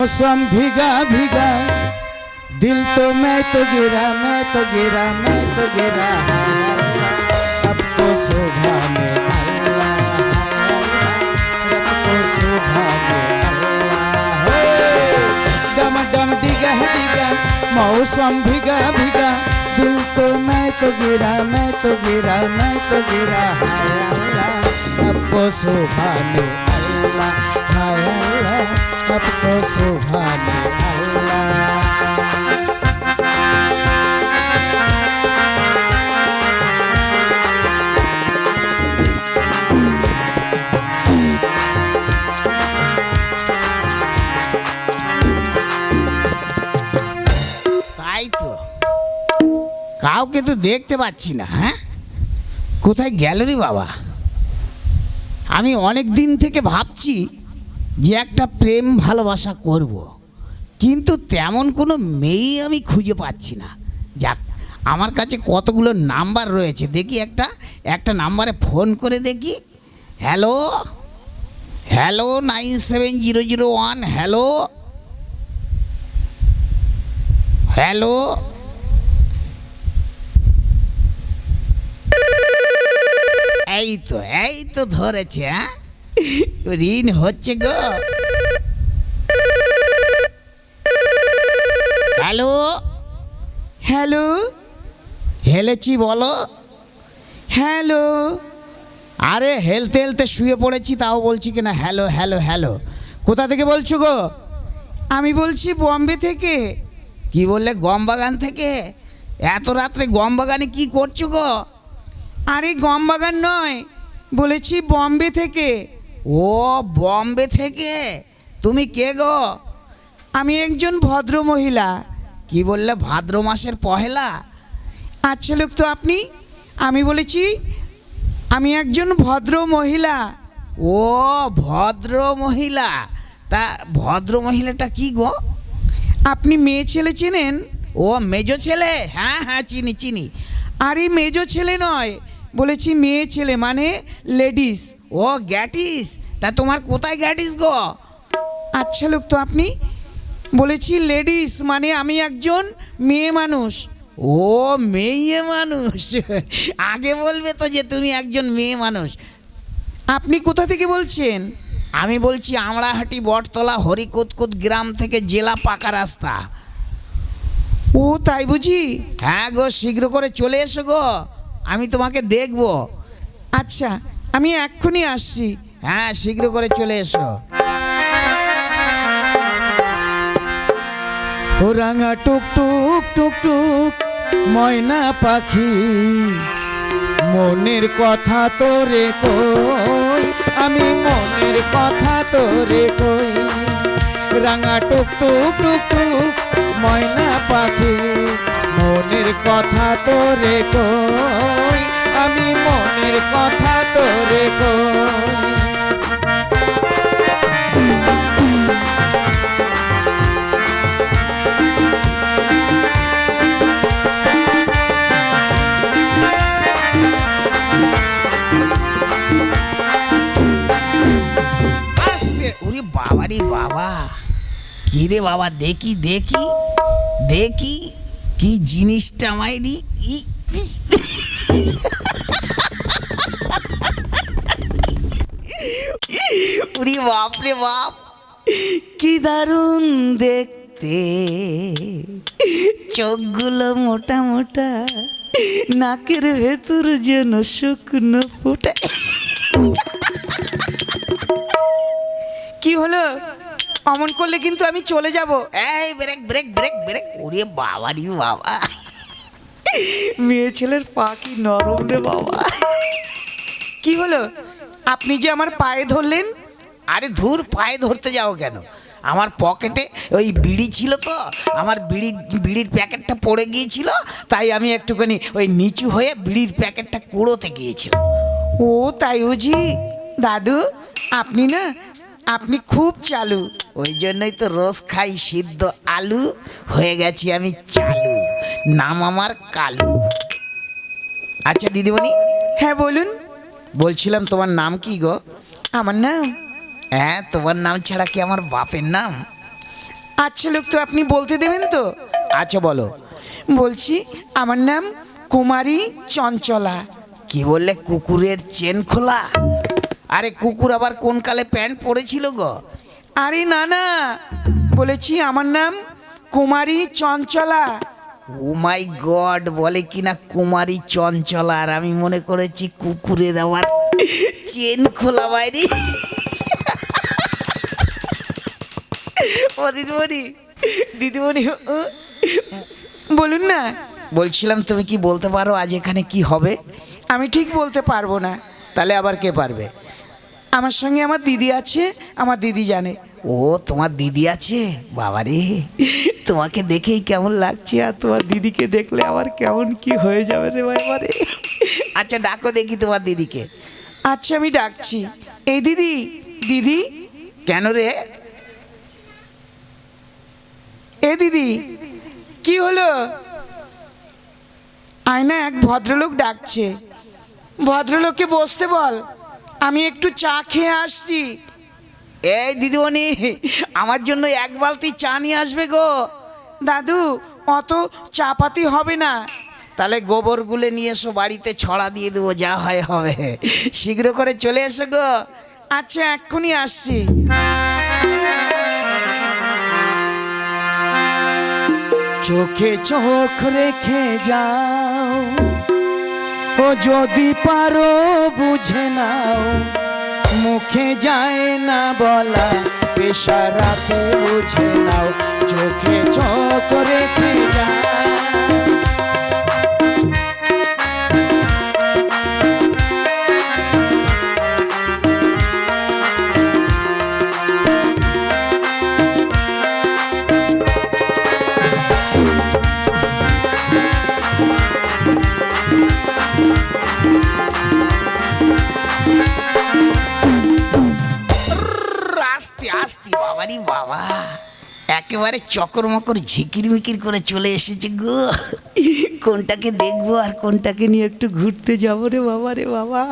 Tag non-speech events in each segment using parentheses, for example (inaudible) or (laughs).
मौसम भीगा भीगा दिल तो मैं तो गिरा मैं तो गिरा मैं तो गिरा हाय अल्लाह, शोभा डिगा डिगा मौसम भीगा भीगा दिल तो मैं तो गिरा मैं तो गिरा मैं तो गिरा हाय अल्लाह अब को शोभा में আল্লাহ হায় আল্লাহ কাউকে তো দেখতে পাচ্ছি না হ্যাঁ? কোথায় গেল রে বাবা? আমি অনেক দিন থেকে ভাবছি যে একটা প্রেম ভালোবাসা করব। কিন্তু তেমন কোনো মেয়েই আমি খুঁজে পাচ্ছি না। যাক, আমার কাছে কতগুলো নাম্বার রয়েছে, দেখি একটা একটা নাম্বারে ফোন করে দেখি। Hello? Hello nine seven zero zero one, hello? Hello? এই তো এই তো ধরেছে হ্যাঁ? ঋণ হচ্ছে গো। হ্যালো? হ্যালো? হেলেছি বলো। হ্যালো? আরে হেলতে হেলতে শুয়ে পড়েছি তাও বলছি কিনা হ্যালো হ্যালো হ্যালো। কোথা থেকে বলছো গো? আমি বলছি বম্বে থেকে। কি বললে গম বাগান থেকে? এত রাত্রে গম বাগানে কি করছ গো? আরে গম বাগান নয়, বলেছি বম্বে থেকে। ও, বম্বে থেকে? তুমি কে গো? আমি একজন ভদ্র মহিলা। কি বললে, ভাদ্র মাসের পহেলা? আচ্ছা লোক, তো আপনি, আমি বলেছি, আমি একজন ভদ্র মহিলা। ও, ভদ্র মহিলা। তা ভদ্র মহিলাটা কি গো? আপনি মেয়ে ছেলে চেনেন? ও, মেজো ছেলে? হ্যাঁ হ্যাঁ চিনি চিনি। আরে, মেজো ছেলে নয় বলেছি মেয়ে, ছেলে মানে লেডিস ও গ্যাটিস তা তোমার কোথায় গ্যাটিস গো? আচ্ছা লোক তো আপনি বলেছি লেডিস মানে আমি একজন মেয়ে মানুষ। ও, মেয়ে মানুষ। (laughs) আগে বলবে তো যে তুমি একজন মেয়ে মানুষ। আপনি কোথা থেকে বলছেন? আমি বলছি আমড়াহাটি বটতলা, হরিকুতকুত গ্রাম থেকে জেলা পাকা রাস্তা। ও, তাই বুঝি? হ্যাঁ গো, শীঘ্র করে চলে এসো গো। আমি তোমাকে দেখব। আচ্ছা আমি এক্ষুনি আসছি। হ্যাঁ শীঘ্র করে চলে এসো। ও রাঙা টুক টুক টুক টুক ময়না পাখি মনের কথা তোরে কই আমি মনের কথা তোরে কই। রাঙা টুক টুক টুক টুক ময়না পাখি, মনের কথা তোরে কই আমি মনের কথা তোরে কই ওরে বাবারে বাবা। কি রে বাবা, দেখি দেখি। দেখি কি জিনিসটা মাইরি ই। বাপ রে বাপ, কি দারুণ দেখতে। চোখগুলো মোটা মোটা, নাকের ভেতর যেন শুকনো ফুটে। কি হলো? অমন করলে কিন্তু আমি চলে যাব। এই ব্রেক ব্রেক ব্রেক ব্রেক ওরে বাবারি বাবা। মেয়ে ছেলের পা কি নরম রে বাবা। কি হলো? আপনি যে আমার পায়ে ধরলেন? আরে ধুর পায়ে ধরতে যাও কেন? আমার পকেটে ওই বিড়ি ছিল তো আমার বিড়ি বিড়ির প্যাকেটটা পড়ে গিয়েছিল তাই আমি একটুখানি ওই নিচু হয়ে বিড়ির প্যাকেটটা কুড়োতে গিয়েছিলাম। ও তাই বুঝি। দাদু আপনি না আপনি খুব চালু। ওই জন্যই তো রোজ খাই সিদ্ধ আলু হয়ে গেছি আমি চালু। নাম আমার কালু। আচ্ছা দিদিমণি। হ্যাঁ বলুন। বলছিলাম তোমার নাম কি গো? আমার নাম? হ্যাঁ তোমার নাম ছাড়া কি আমার বাপের নাম? আচ্ছা লোক তো আপনি বলতে দেবেন তো। আচ্ছা বলো। বলছি আমার নাম কুমারী চঞ্চলা। কি বললে? কুকুরের চেন খোলা? আরে কুকুর আবার কোন কালে প্যান্ট পরেছিল গো? আরে না না বলেছি আমার নাম কুমারী চঞ্চলা। ও মাই গড বলে কিনা কুমারী চঞ্চলা আর আমি মনে করেছি কুকুরের আমার চেন খোলা বাইরে। ও দিদিমণি দিদিমণি বলুন না। বলছিলাম তুমি কি বলতে পারো আজ এখানে কি হবে? আমি ঠিক বলতে পারব না। তাহলে আবার কে পারবে? আমার সঙ্গে আমার দিদি আছে আমার দিদি জানে। ও তোমার দিদি আছে? বাবারে তোমাকে দেখেই কেমন লাগছে আর তোমার দিদিকে দেখলে আবার কেমন কি হয়ে যাবে রে বাবারে। আচ্ছা ডাকো দেখি তোমার দিদিকে। আচ্ছা আমি ডাকছি। এই দিদি দিদি। কেন রে? এ দিদি কি হলো? আয়না এক ভদ্রলোক ডাকছে। ভদ্রলোককে বসতে বল। আমি একটু চা খেয়ে আসছি। এই দিদিমণি আমার জন্য এক বালতি চা নিয়ে আসবে গো। দাদু অত চাপাতি হবে না। তাহলে গোবর গুলে নিয়ে এসো বাড়িতে ছড়া দিয়ে দেবো যা হয় হবে। শীঘ্র করে চলে এসো গো। আচ্ছা এক্ষুনি আসছি। চোখে চোখ রেখে যাও ও যদি পারো বুঝে নাও। মুখে যায় না বলা, পেশারা বুঝে নাও। চোখে চোখ রেখে যাও। বাবারি বাবা একেবারে চকর মকর ঝিকির মিকির করে চলে এসেছে গো। কোনটাকে দেখব আর কোনটাকে নিয়ে একটু ঘুরতে যাব রে বাবা রে বাবা।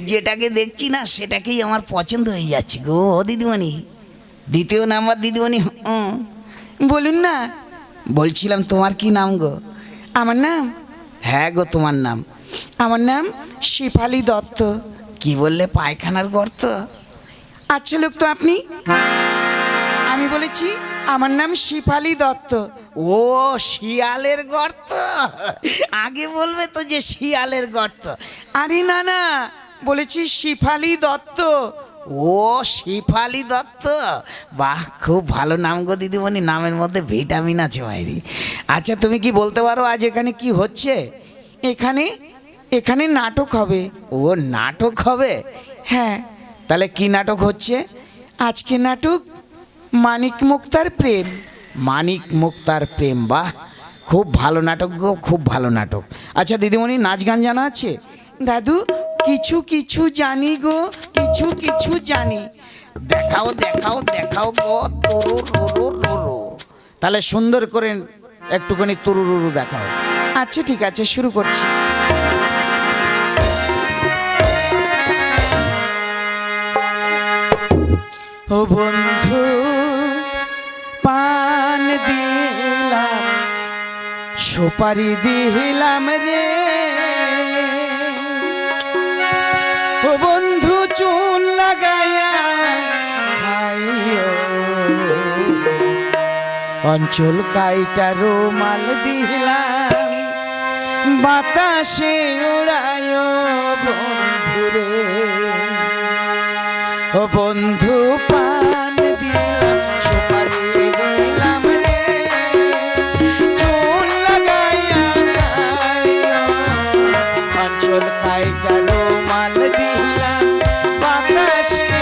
যেটাকে দেখছি না সেটাকেই আমার পছন্দ হয়ে যাচ্ছে গো ও দিদিমণি। দ্বিতীয় নাম্বার দিদিমণি হুম। বলুন না। বলছিলাম তোমার কি নাম গো? আমার নাম? হ্যাঁ গো তোমার নাম। আমার নাম শেফালি দত্ত। কি বললে পায়খানার গর্ত? আচ্ছা লোক তো আপনি। আমি বলেছি আমার নাম শেফালি দত্ত। ও শিয়ালের গর্ত। আগে বলবে তো যে শিয়ালের গর্ত। আরে না না বলেছি শিফালি দত্ত। ও শিফালি দত্ত। বাহ খুব ভালো নাম গো দিদিমণি নামের মধ্যে ভিটামিন আছে বাইরে আচ্ছা তুমি কি বলতে পারো আজ এখানে কি হচ্ছে? এখানে এখানে নাটক হবে। ও নাটক হবে? হ্যাঁ। তাহলে কি নাটক হচ্ছে? আজকে নাটক মানিক মুক্তার প্রেম। মানিক মুক্তার প্রেম বাহ। খুব ভালো নাটক গো খুব ভালো নাটক। আচ্ছা দিদিমণি নাচ গান জানা আছে? দাদু কিছু কিছু জানি গো কিছু কিছু জানি। দেখাও দেখাও দেখাও গো তরু রুরু রুরু তাহলে সুন্দর করে একটুখানি তরু তুরুরুরু দেখাও। আচ্ছা ঠিক আছে শুরু করছি। ও বন্ধু সুপারি দিলাম রে ও বন্ধু চুন লাগাইয়া। অঞ্চল কাইটা রুমাল দিলাম বাতাসে উড়ায় বন্ধুরে ও বন্ধু পান দিলাম বাতাসে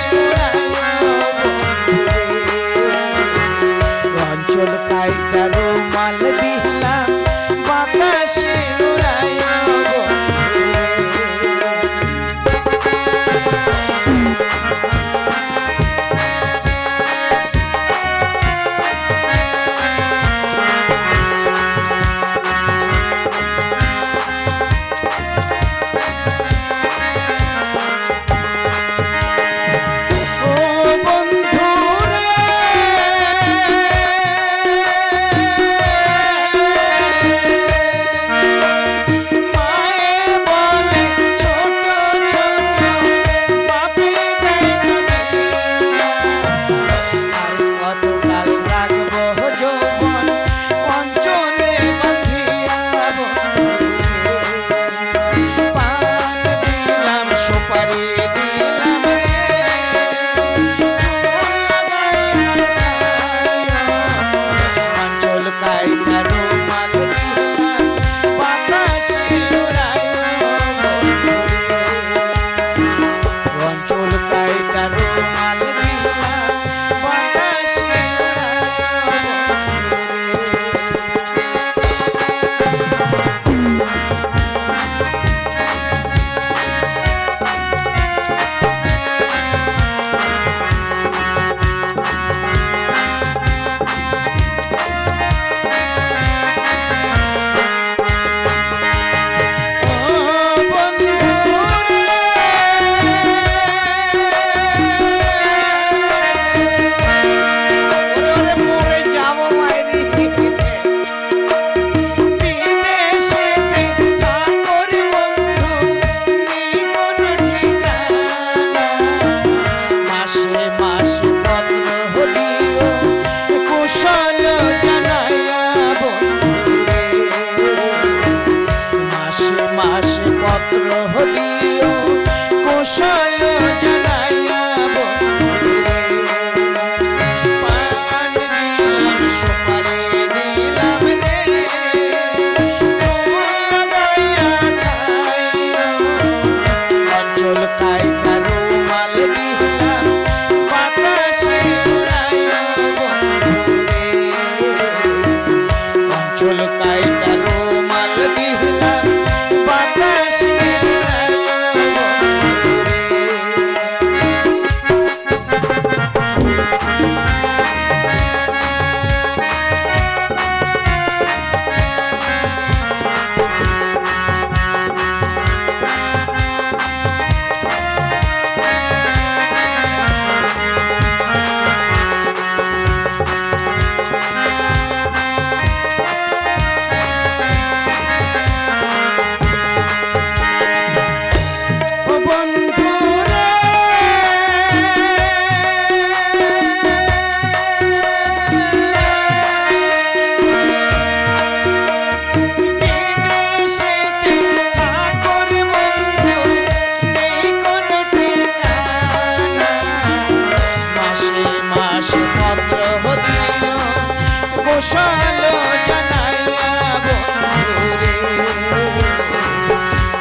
কোশল জানাইয়া বন্ধুরে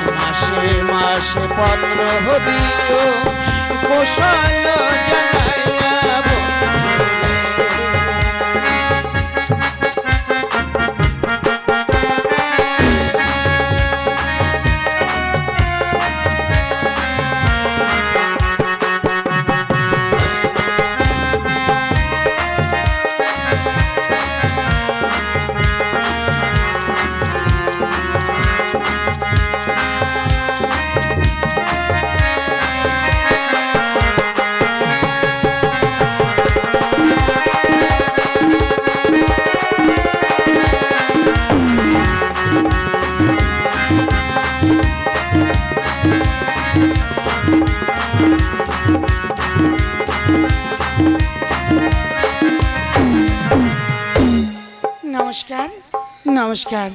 মাসে মাসে পত্র দিও কোশাল জানাইয়া নমস্কার। নমস্কার।